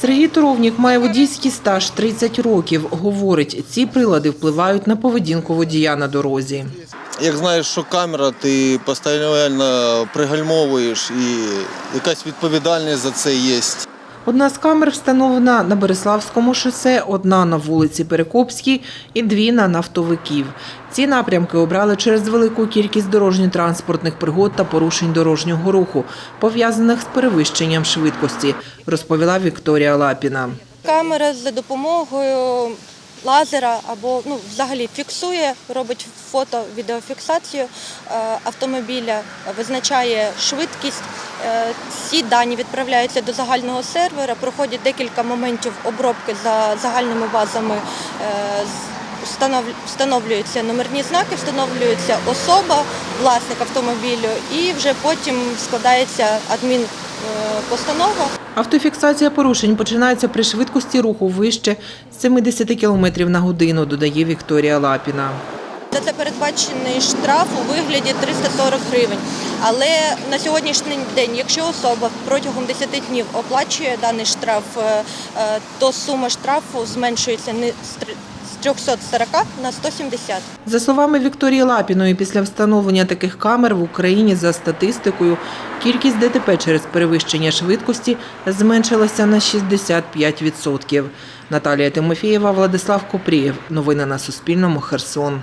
Сергій Туровнік має водійський стаж 30 років. Говорить, ці прилади впливають на поведінку водія на дорозі. Як знаєш, що камера, ти постійно пригальмовуєш і якась відповідальність за це є. Одна з камер встановлена на Береславському шосе, одна на вулиці Перекопській і дві на нафтовиків. Ці напрямки обрали через велику кількість дорожньо-транспортних пригод та порушень дорожнього руху, пов'язаних з перевищенням швидкості, розповіла Вікторія Лапіна. Камера за допомогою лазера або ну, взагалі фіксує, робить фото, відеофіксацію е, автомобіля, визначає швидкість. Е, Ці дані відправляються до загального сервера, проходять декілька моментів обробки за загальними базами. е, Встановлюються номерні знаки, встановлюється особа, власник автомобілю, і вже потім складається адмінпостанова. Автофіксація порушень починається при швидкості руху вище 70 км на годину, додає Вікторія Лапіна. За це передбачений штраф у вигляді 340 гривень. Але на сьогоднішній день, якщо особа протягом 10 днів оплачує даний штраф, е, е, то сума штрафу зменшується не з з 340 на 170. За словами Вікторії Лапіної, після встановлення таких камер в Україні за статистикою кількість ДТП через перевищення швидкості зменшилася на 65%. Наталія Тимофієва, Владислав Купрієв. Новини на Суспільному. Херсон.